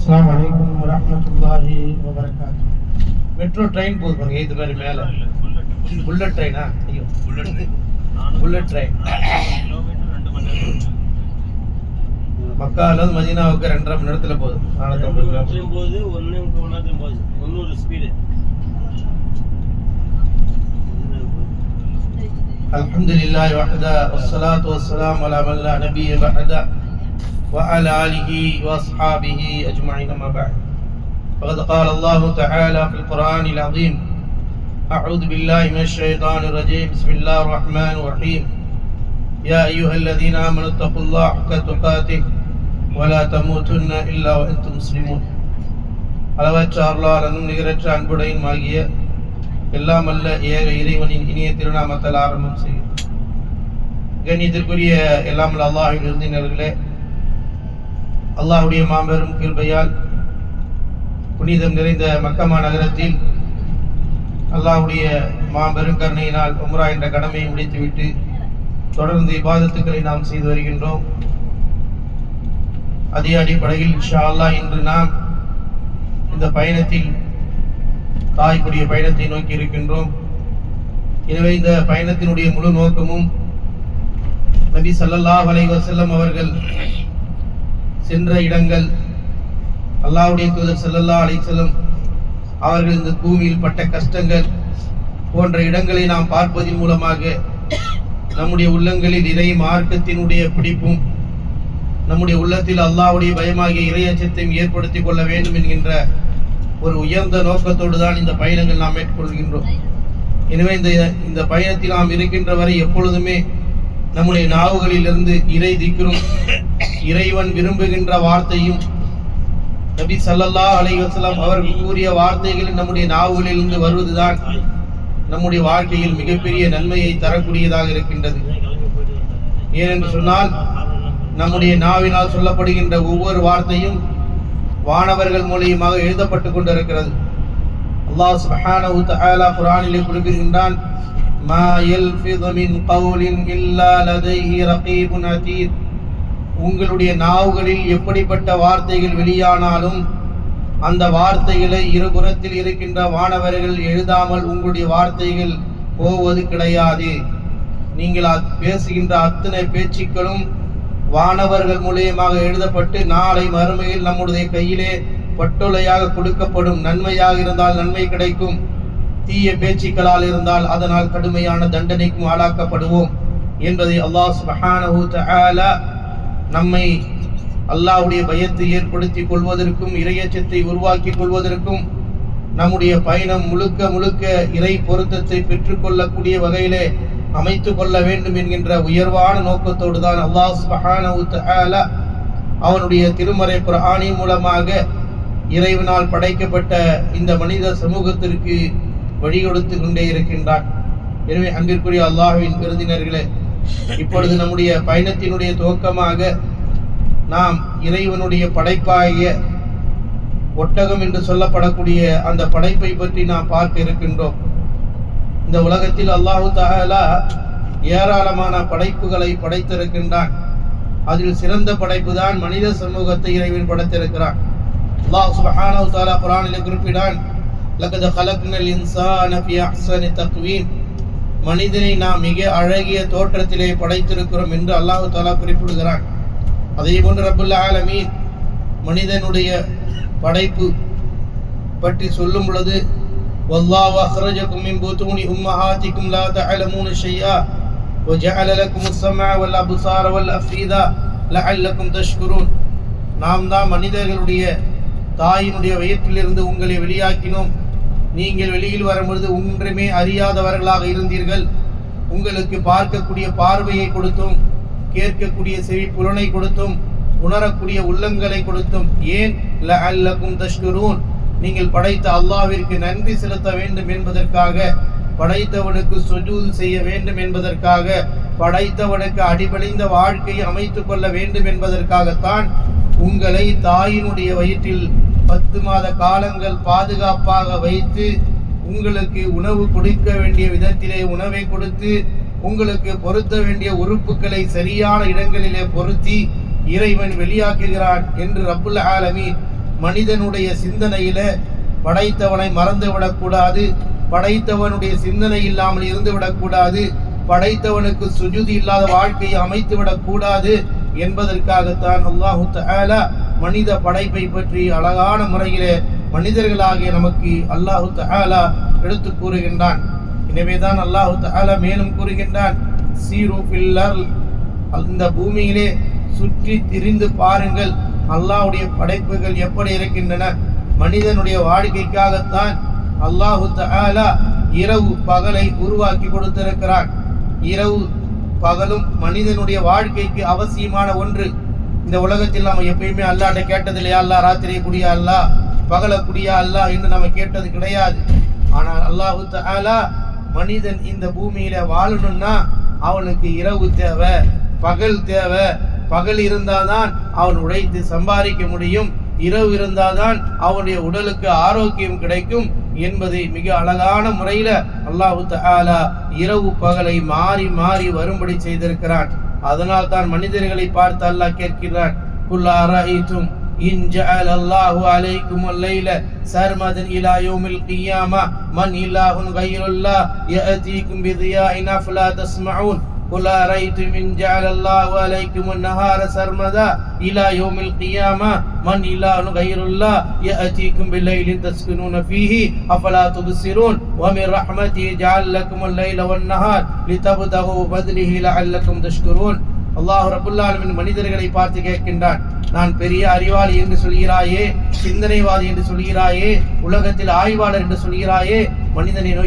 அஸ்ஸலாமு அலைக்கும் வரஹ்மத்துல்லாஹி வபரகாத்து மெட்ரோ ட்ரெயின் போகுது பாருங்க இது மாதிரி மேலே புல்லட் ட்ரெயினா ஐயோ புல்லட் புல்லட் ட்ரெயின் மக்கால மதீனாவுக்கு ரெண்டரை மணி நேரத்துல போகுது நானூத்தம்பது கிலோமீட்டர் போது ஒன்று ஒன்றாத்தையும் போகுது முந்நூறு ஸ்பீடு الحمد لله وحده والصلاة والسلام على من لا نبي بعده وعلى آله وأصحابه أجمعين ما بعد فقد قال الله تعالى في القرآن العظيم أعوذ بالله من الشيطان الرجيم بسم الله الرحمن الرحيم يا أيها الذين آمنوا اتقوا الله حق تقاته ولا تموتن إلا وأنتم مسلمون அளவற்ற அருளாளனும் நிகரற்ற அன்புடையும் ஆகிய எல்லாம் அல்ல ஏக இறைவனின் இனிய திருநாமத்தால் ஆரம்பம் செய்யும் கண்ணியத்திற்குரிய எல்லாம் அல்ல அல்லாஹின் விருந்தினர்களே அல்லாஹுடைய மாபெரும் கிருபையால் புனிதம் நிறைந்த மக்கமா நகரத்தில் அல்லாஹுடைய மாபெரும் கருணையினால் உம்ரா என்ற கடமையை முடித்துவிட்டு தொடர்ந்து இபாதத்துக்களை நாம் செய்து வருகின்றோம். அதே அடிப்படையில் ஷா அல்லாஹ் இன்று நாம் இந்த பயணத்தில் தாய்க்குரிய பயணத்தை நோக்கி இருக்கின்றோம். எனவே இந்த பயணத்தினுடைய முழு நோக்கமும் நபி சல்லல்லாஹ் அலைஹி அவர்கள் சென்ற இடங்கள் அல்லாவுடைய தூதர் செல்லல்லா அலைஹி அவர்கள் இந்த பூமியில் பட்ட கஷ்டங்கள் போன்ற இடங்களை நாம் பார்ப்பதன் மூலமாக நம்முடைய உள்ளங்களில் இறை மார்க்கத்தினுடைய பிடிப்பும் நம்முடைய உள்ளத்தில் அல்லாவுடைய பயமாகிய இறையச்சத்தையும் ஏற்படுத்தி கொள்ள வேண்டும் என்கின்ற ஒரு உயர்ந்த நோக்கத்தோடு தான் இந்த பயணங்கள் நாம் மேற்கொள்கின்றோம். எனவே இந்த இந்த பயணத்தில் நாம் இருக்கின்ற வரை எப்பொழுதுமே நம்முடைய நாவுகளிலிருந்து இறை திக்கிறோம் இறைவன் விரும்புகின்ற வார்த்தையும் நபி சல்லல்லா அலைவசலாம் அவர்கள் கூறிய வார்த்தைகள் நம்முடைய நாவுகளிலிருந்து வருவதுதான் நம்முடைய வாழ்க்கையில் மிகப்பெரிய நன்மையை தரக்கூடியதாக இருக்கின்றது. ஏனென்று சொன்னால் நம்முடைய நாவினால் சொல்லப்படுகின்ற ஒவ்வொரு வார்த்தையும் வானவர்கள் மூலியமாக எழுதப்பட்டு கொண்டிருக்கிறது. அல்லாஹ் சுப்ஹானஹு தஆலா குர்ஆனிலே குறிப்பிடுகின்றான் மா யல்ஃபிது மின் கௌலின் இல்லா லதைஹி ரகீபுன் அதீத். உங்களுடைய நாவுகளில் எப்படிப்பட்ட வார்த்தைகள் வெளியானாலும் அந்த வார்த்தைகளை இருபுறத்தில் இருக்கின்ற வானவர்கள் எழுதாமல் உங்களுடைய வார்த்தைகள் போவது கிடையாது. நீங்கள் அத்- பேசுகின்ற அத்தனை பேச்சுக்களும் வானவர்கள் மூலியமாக எழுதப்பட்டு நாளை மறுமையில் நம்முடைய கையிலே பட்டொலையாக கொடுக்கப்படும். நன்மையாக இருந்தால் நன்மை கிடைக்கும். தீய பேச்சுக்களால் இருந்தால் அதனால் கடுமையான தண்டனைக்கும் ஆளாக்கப்படுவோம் என்பதை அல்லாஹ் சுப்ஹானஹு தஆலா நம்மை அல்லாஹ்வுடைய பயத்தை ஏற்படுத்திக் கொள்வதற்கும் இறையச்சத்தை உருவாக்கிக் கொள்வதற்கும் நம்முடைய பயணம் முழுக்க முழுக்க இறை பொருத்தத்தை பெற்றுக்கொள்ளக்கூடிய வகையிலே அமைத்து கொள்ள வேண்டும் என்கின்ற உயர்வான நோக்கத்தோடு தான் அல்லாஹ் சுப்ஹானஹு அவனுடைய திருமறை குர்ஆனி மூலமாக இறைவனால் படைக்கப்பட்ட இந்த மனித சமூகத்திற்கு வழி கொடுத்து கொண்டே இருக்கின்றான். எனவே அன்பிற்குரிய அல்லாஹ்வின் விருந்தினர்களே இப்பொழுது நம்முடைய பயணத்தினுடைய துவக்கமாக நாம் இறைவனுடைய படைப்பாகிய ஒட்டகம் என்று சொல்லப்படக்கூடிய அந்த படைப்பை பற்றி நாம் பார்க்க இருக்கின்றோம். இந்த உலகத்தில் அல்லாஹு தஆலா ஏராளமான படைப்புகளை படைத்திருக்கின்றான். அதில் சிறந்த படைப்பு தான் மனித சமூகத்தை இறைவன் படைத்திருக்கிறான். அல்லாஹ் சுப்ஹானஹு தாலா குரானில் குறிப்பிடான் லகத ஹலக்னல் இன்சான ஃபி அஹ்சனி தக்வீன் மனிதனை நாம் மிக அழகிய தோற்றத்திலே படைத்திருக்கிறோம் என்று அல்லாஹ் தஆலா குறிப்பிடுகிறான் அதே போன்று ரப்புல் ஆலமீன் மனிதனுடைய படைப்பு பற்றி சொல்லும் பொழுது والله أخرجكم من بطون أمهاتكم لا تعلمون شيئا وجعل لكم السمع والأبصار والأفئدة لعلكم تشكرون நாம் தான் மனிதர்களுடைய தாயினுடைய வயிற்றிலிருந்து உங்களை வெளியாக்கினோம் நீங்கள் வெளியில் வரும்பொழுது ஒன்றுமே அறியாதவர்களாக இருந்தீர்கள். உங்களுக்கு பார்க்கக்கூடிய பார்வையை கொடுத்தும் கேட்கக்கூடிய செவி புலனை கொடுத்தும் உணரக்கூடிய உள்ளங்களை கொடுத்தும் ஏன்? அல்லகும் தஷ்குரூன். நீங்கள் படைத்த அல்லாவிற்கு நன்றி செலுத்த வேண்டும் என்பதற்காக படைத்தவனுக்கு சொஜூது செய்ய வேண்டும் என்பதற்காக படைத்தவனுக்கு அடிபணிந்த வாழ்க்கையை அமைத்துக்கொள்ள கொள்ள வேண்டும் என்பதற்காகத்தான் உங்களை தாயினுடைய வயிற்றில் பத்து மாத காலங்கள் பாதுகாப்பாக வைத்து உங்களுக்கு உணவு கொடுக்க வேண்டிய விதத்திலே உணவை கொடுத்து உங்களுக்கு பொருத்த வேண்டிய உறுப்புகளை சரியான இடங்களிலே பொருத்தி இறைவன் வெளியாக்குகிறான் என்று ரப்புல் ஆலமி மனிதனுடைய சிந்தனையில படைத்தவனை மறந்து விடக்கூடாது படைத்தவனுடைய சிந்தனை இல்லாமல் இருந்து விடக்கூடாது படைத்தவனுக்கு சுஜுதி இல்லாத வாழ்க்கையை அமைத்து விடக்கூடாது என்பதற்காகத்தான் அல்லாஹு தஆலா மனித படைப்பை பற்றி அழகான முறையிலே மனிதர்களாகிய நமக்கு அல்லாஹு தஹாலா எடுத்து கூறுகின்றான். எனவேதான் அல்லாஹு தஹாலா மேலும் கூறுகின்றான் சீரு ஃபில் அந்த பூமியிலே சுற்றி திரிந்து பாருங்கள் அல்லாஹுடைய படைப்புகள் எப்படி இருக்கின்றன. மனிதனுடைய வாழ்க்கைக்காகத்தான் அல்லாஹு தஹாலா இரவு பகலை உருவாக்கி கொடுத்திருக்கிறான். இரவு பகலும் மனிதனுடைய வாழ்க்கைக்கு அவசியமான ஒன்று. இந்த உலகத்தில் நம்ம எப்பயுமே அல்லாட்ட கேட்டது இல்லையா அல்லா ராத்திரி குடியா? அல்லா பகல குடியா? அல்லா என்று நம்ம கேட்டது கிடையாது. ஆனால் அல்லாஹு தஆலா மனிதன் இந்த பூமியில வாழணும்னா அவனுக்கு இரவு தேவை பகல் தேவை. பகல் இருந்தாதான் அவன் உழைத்து சம்பாதிக்க முடியும். இரவு இருந்தாதான் அவனுடைய உடலுக்கு ஆரோக்கியம் கிடைக்கும் என்பதை மிக அழகான முறையில் அல்லாஹு தஆலா இரவு பகலை மாறி மாறி வரும்படி செய்திருக்கிறான். அதனால் தான் மனிதர்களை பார்த்து அல்லாஹ் கேட்கிறான் குல் அரஐதும் இன் ஜஅல அல்லாஹு அலைக்கும் அல்லைல சர்மதன் இலா யௌமில் கியாமா மன் இலாஹுன் கைருல்லாஹ் யஅதீக்கும் பிதியாஇன் அஃலா தஸ்மஊன் قل أرأيتم إن جعل الله عليكم النهار سرمدا إلى يوم القيامة من إله غير الله يأتيكم بالليل تسكنون فيه أفلا تبصرون ومن رحمته جعل لكم الليل والنهار لتبتغوا فضله لعلكم تشكرون அல்லாஹ் ரபுல்லாலுமின் மனிதர்களை பார்த்து கேட்கின்றான் நான் பெரிய அறிவாளி என்று சொல்கிறாயே சிந்தனைவாதி என்று சொல்கிறாயே உலகத்தில் ஆய்வாளர் என்று சொல்கிறாயே மனிதனை நோக்கி